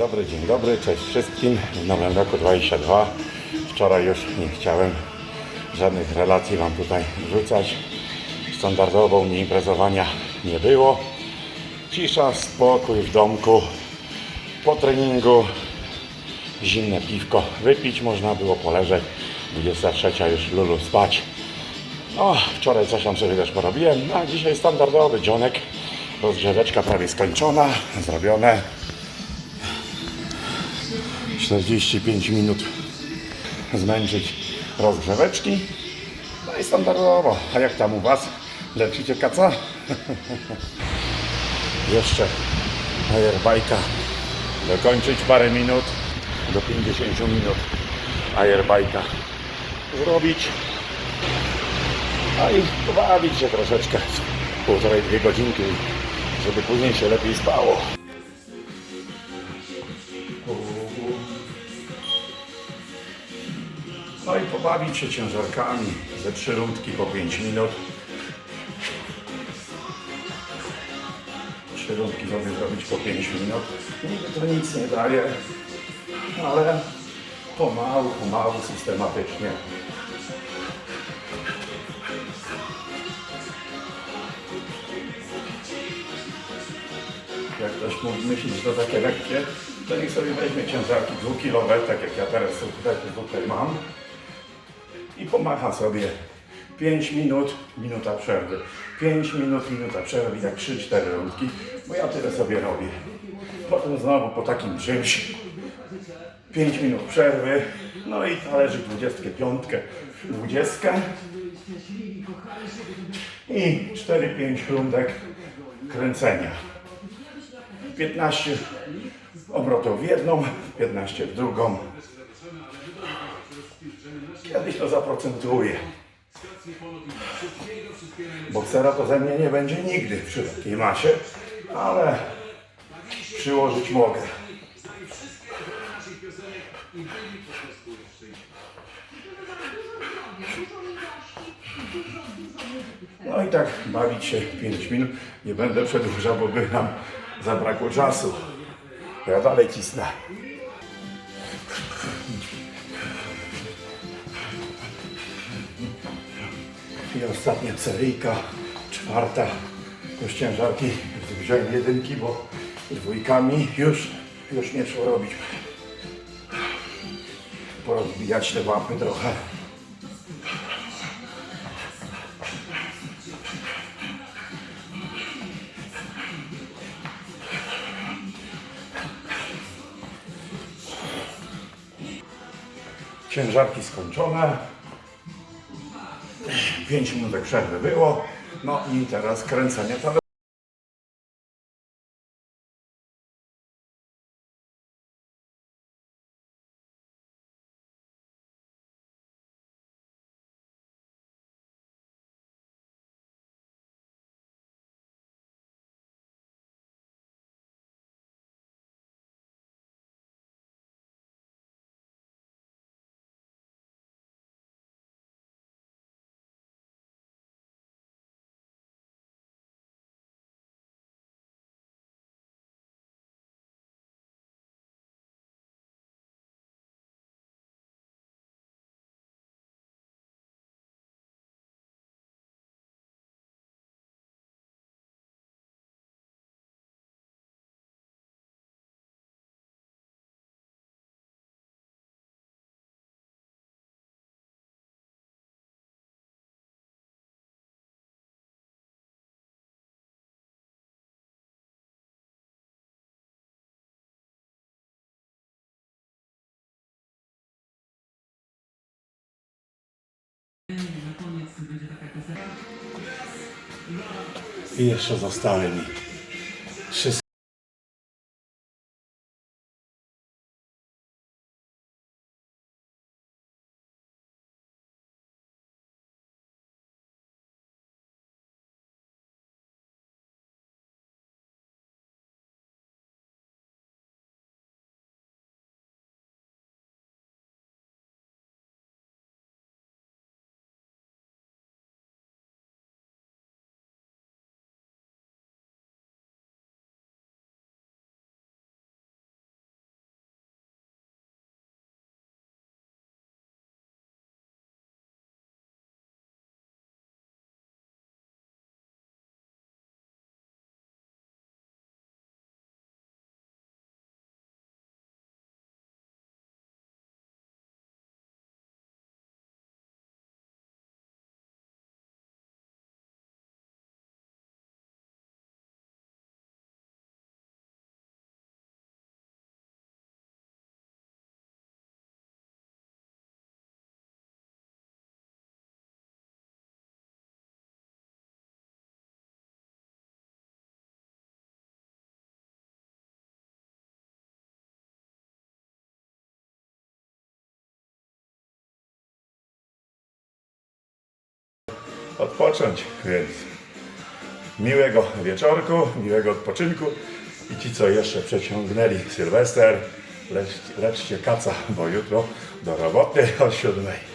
dobry, dzień dobry, cześć wszystkim. W nowym roku 22. Wczoraj już nie chciałem żadnych relacji Wam tutaj wrzucać. Standardowo mnie imprezowania nie było. Cisza, spokój w domku. Po treningu zimne piwko wypić można było, poleżeć. 23 już lulu spać. O, wczoraj coś tam sobie też porobiłem, no, a dzisiaj standardowy dzionek. Rozgrzeweczka prawie skończona, zrobione. 45 minut zmęczyć rozgrzeweczki. No i standardowo. A jak tam u Was? Leczycie kaca? Jeszcze aerbajka dokończyć parę minut do 50 minut aerbajka zrobić a i pobawić się troszeczkę półtorej, dwie godzinki żeby później się lepiej spało no i pobawić się ciężarkami ze trzy rundki po 5 minut. Trzy rundki sobie zrobić po 5 minut. Niby to nic nie daje ale pomału, pomału, systematycznie. Jak ktoś mógł myśleć, że to takie lekkie, to niech sobie weźmie ciężarki dwukilowe, tak jak ja teraz tutaj, tutaj mam i pomacha sobie 5 minut, minuta przerwy. 5 minut, minuta przerwy i tak 3-4 rundki, bo ja tyle sobie robię. Potem znowu po takim czymś 5 minut przerwy, no i talerzyk 25, 20 i 4-5 rundek kręcenia. 15 obrotów w jedną, 15 w drugą. Kiedyś to zaprocentuję. Boksera to ze mnie nie będzie nigdy przy takiej masie, ale przyłożyć mogę. No i tak bawić się 5 minut. Nie będę przedłużał, bo by nam zabrakło czasu. Ja dalej cisnę. I ostatnia seryjka, czwarta. Już ciężarki wziąłem jedynki, bo dwójkami już, już nie szło robić. Porozbijać te łapy trochę. Ciężarki skończone. 5 minut przerwy było. No i teraz kręcenie talerza. I jeszcze zostały mi trzy odpocząć, więc miłego wieczorku, miłego odpoczynku i ci, co jeszcze przeciągnęli Sylwester, leczcie kaca, bo jutro do roboty o siódmej.